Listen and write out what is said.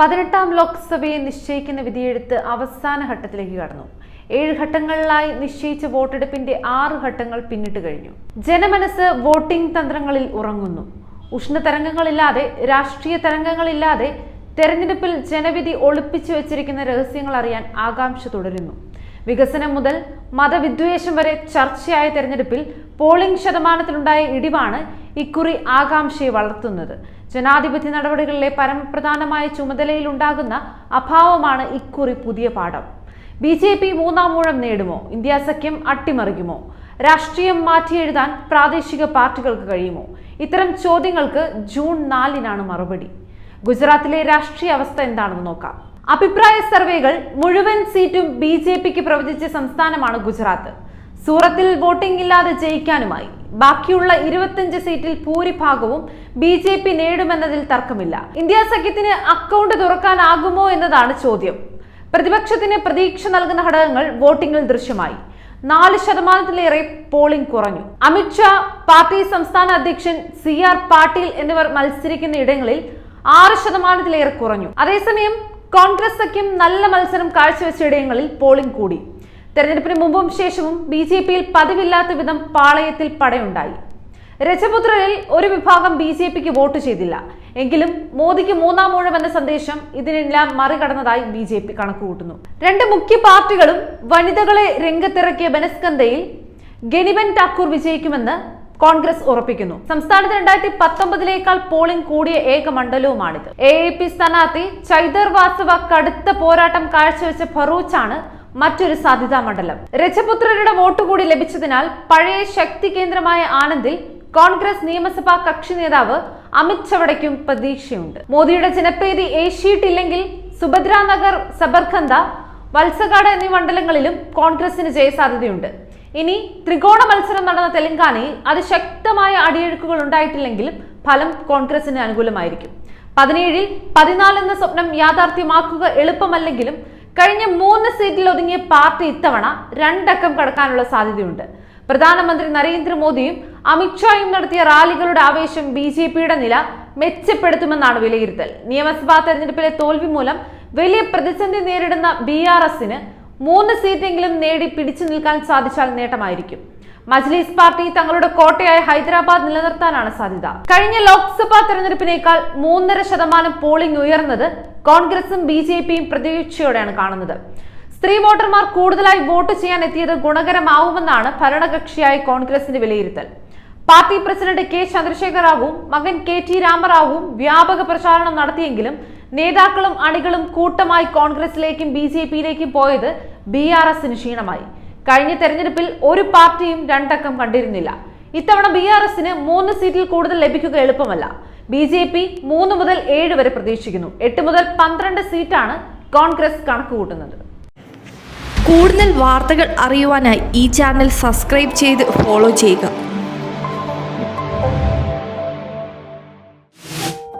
പതിനെട്ടാം ലോക്സഭയെ നിശ്ചയിക്കുന്ന വിധിയെഴുത്ത് അവസാന ഘട്ടത്തിലേക്ക് കടന്നു. ഏഴ് ഘട്ടങ്ങളിലായി നിശ്ചയിച്ച വോട്ടെടുപ്പിന്റെ ആറ് ഘട്ടങ്ങൾ പിന്നിട്ട് കഴിഞ്ഞു. ജനമനസ് വോട്ടിംഗ് തന്ത്രങ്ങളിൽ ഉറങ്ങുന്നു. ഉഷ്ണതരംഗങ്ങളില്ലാതെ രാഷ്ട്രീയ തരംഗങ്ങളില്ലാതെ തെരഞ്ഞെടുപ്പിൽ ജനവിധി ഒളിപ്പിച്ചു വെച്ചിരിക്കുന്ന രഹസ്യങ്ങൾ അറിയാൻ ആകാംക്ഷ തുടരുന്നു. വികസനം മുതൽ മതവിദ്വേഷം വരെ ചർച്ചയായ തെരഞ്ഞെടുപ്പിൽ പോളിംഗ് ശതമാനത്തിലുണ്ടായ ഇടിവാണ് ഇക്കുറി ആകാംക്ഷയെ വളർത്തുന്നത്. ജനാധിപത്യ നടപടികളിലെ പരമപ്രധാനമായ ചുമതലയിൽ ഉണ്ടാകുന്ന അഭാവമാണ് ഇക്കുറി പുതിയ പാഠം. ബി ജെ പി മൂന്നാം മൂഴം നേടുമോ? ഇന്ത്യ സഖ്യം അട്ടിമറിക്കുമോ? രാഷ്ട്രീയം മാറ്റിയെഴുതാൻ പ്രാദേശിക പാർട്ടികൾക്ക് കഴിയുമോ? ഇത്തരം ചോദ്യങ്ങൾക്ക് ജൂൺ നാലിനാണ് മറുപടി. ഗുജറാത്തിലെ രാഷ്ട്രീയ അവസ്ഥ എന്താണെന്ന് നോക്കാം. അഭിപ്രായ സർവേകൾ മുഴുവൻ സീറ്റും ബി ജെ പിക്ക് പ്രവചിച്ച സംസ്ഥാനമാണ് ഗുജറാത്ത്. സൂറത്തിൽ വോട്ടിംഗ് ഇല്ലാതെ ജയിക്കാനുമായി. ബാക്കിയുള്ള ഇരുപത്തിയഞ്ച് സീറ്റിൽ ഭൂരിഭാഗവും ബി ജെ പി നേടുമെന്നതിൽ തർക്കമില്ല. ഇന്ത്യ സഖ്യത്തിന് അക്കൗണ്ട് തുറക്കാനാകുമോ എന്നതാണ് ചോദ്യം. പ്രതിപക്ഷത്തിന് പ്രതീക്ഷ നൽകുന്ന ഘടകങ്ങൾ വോട്ടിംഗിൽ ദൃശ്യമായി. നാല് ശതമാനത്തിലേറെ പോളിംഗ് കുറഞ്ഞു. അമിത്ഷാ പാർട്ടി സംസ്ഥാന അധ്യക്ഷൻ സി ആർ പാട്ടീൽ എന്നിവർ മത്സരിക്കുന്ന ഇടങ്ങളിൽ ആറ് ശതമാനത്തിലേറെ കുറഞ്ഞു. അതേസമയം കോൺഗ്രസ് സഖ്യം നല്ല മത്സരം കാഴ്ചവെച്ച ഇടങ്ങളിൽ പോളിംഗ് കൂടി. തെരഞ്ഞെടുപ്പിന് മുമ്പും ശേഷവും ബി ജെ പിയിൽ പതിവില്ലാത്ത വിധം പാളയത്തിൽ പടയുണ്ടായി. രജപുത്രരിൽ ഒരു വിഭാഗം ബി ജെ പിക്ക് വോട്ട് ചെയ്തില്ല. എങ്കിലും മോദിക്ക് മൂന്നാം ഊഴം എന്ന സന്ദേശം ഇതിനെല്ലാം മറികടന്നതായി ബി ജെ പി കണക്കുകൂട്ടുന്നു. രണ്ട് മുഖ്യ പാർട്ടികളും വനിതകളെ രംഗത്തിറക്കിയ ബനസ്കന്ധയിൽ ഗനിബൻ ടാക്കൂർ വിജയിക്കുമെന്ന് കോൺഗ്രസ് ഉറപ്പിക്കുന്നു. സംസ്ഥാനത്ത് രണ്ടായിരത്തി പത്തൊമ്പതിലേക്കാൾ പോളിംഗ് കൂടിയ ഏക മണ്ഡലവുമാണിത്. എ എ പി സ്ഥാനാർത്ഥി ചൈതർ വാസവ കടുത്ത പോരാട്ടം കാഴ്ചവെച്ച ഫറൂച്ചാണ് മറ്റൊരു സാധ്യതാ മണ്ഡലം. രജപുത്രരുടെ വോട്ട് കൂടി ലഭിച്ചതിനാൽ പഴയ ശക്തി കേന്ദ്രമായ ആനന്ദിൽ കോൺഗ്രസ് നിയമസഭാ കക്ഷി നേതാവ് അമിത് ചവടയ്ക്കും പ്രതീക്ഷയുണ്ട്. മോദിയുടെ ജനപ്രീതി ഏഷ്യയിട്ടില്ലെങ്കിൽ സുഭദ്ര നഗർ സബർഖന്ത വത്സഗാഡ് എന്നീ മണ്ഡലങ്ങളിലും കോൺഗ്രസിന് ജയസാധ്യതയുണ്ട്. ഇനി ത്രികോണ മത്സരം നടന്ന തെലങ്കാനയിൽ അതിശക്തമായ അടിയൊഴുക്കുകൾ ഉണ്ടായിട്ടില്ലെങ്കിലും ഫലം കോൺഗ്രസിന് അനുകൂലമായിരിക്കും. പതിനേഴിൽ പതിനാല് എന്ന സ്വപ്നം യാഥാർത്ഥ്യമാക്കുക എളുപ്പമല്ലെങ്കിലും കഴിഞ്ഞ മൂന്ന് സീറ്റിൽ ഒതുങ്ങിയ പാർട്ടി ഇത്തവണ രണ്ടക്കം കടക്കാനുള്ള സാധ്യതയുണ്ട്. പ്രധാനമന്ത്രി നരേന്ദ്രമോദിയും അമിത്ഷായും നടത്തിയ റാലികളുടെ ആവേശം ബി ജെ പിയുടെ നില മെച്ചപ്പെടുത്തുമെന്നാണ് വിലയിരുത്തൽ. നിയമസഭാ തെരഞ്ഞെടുപ്പിലെ തോൽവി മൂലം വലിയ പ്രതിസന്ധി നേരിടുന്ന ബി ആർ എസിന് മൂന്ന് സീറ്റെങ്കിലും നേടി പിടിച്ചു നിൽക്കാൻ സാധിച്ചാൽ നേട്ടമായിരിക്കും. മജ്ലിസ് പാർട്ടി തങ്ങളുടെ കോട്ടയായ ഹൈദരാബാദ് നിലനിർത്താനാണ് സാധ്യത. കഴിഞ്ഞ ലോക്സഭാ തെരഞ്ഞെടുപ്പിനേക്കാൾ മൂന്നര ശതമാനം പോളിംഗ് ഉയർന്നത് കോൺഗ്രസും ബി ജെ പിയും പ്രതീക്ഷയോടെയാണ് കാണുന്നത്. സ്ത്രീ വോട്ടർമാർ കൂടുതലായി വോട്ട് ചെയ്യാൻ എത്തിയത് ഗുണകരമാവുമെന്നാണ് ഭരണകക്ഷിയായ കോൺഗ്രസിന്റെ വിലയിരുത്തൽ. പാർട്ടി പ്രസിഡന്റ് കെ ചന്ദ്രശേഖർ റാവുവും മകൻ കെ ടി രാമറാവുവും വ്യാപക പ്രചാരണം നടത്തിയെങ്കിലും നേതാക്കളും അണികളും കൂട്ടമായി കോൺഗ്രസിലേക്കും ബി ജെ പിയിലേക്കും പോയത് ബി ആർ എസിന് ക്ഷീണമായി. കഴിഞ്ഞ തെരഞ്ഞെടുപ്പിൽ ഒരു പാർട്ടിയും രണ്ടക്കം കണ്ടിരുന്നില്ല. ഇത്തവണ ബി ആർ എസിന് മൂന്ന് സീറ്റിൽ കൂടുതൽ ലഭിക്കുക എളുപ്പമല്ല. ബി ജെ പി മൂന്ന് മുതൽ ഏഴ് വരെ പ്രതീക്ഷിക്കുന്നു. എട്ട് മുതൽ പന്ത്രണ്ട് സീറ്റാണ് കോൺഗ്രസ് കണക്കുകൂട്ടുന്നത്. കൂടുതൽ വാർത്തകൾ അറിയുവാനായി ഈ ചാനൽ സബ്സ്ക്രൈബ് ചെയ്ത് ഫോളോ ചെയ്യുക.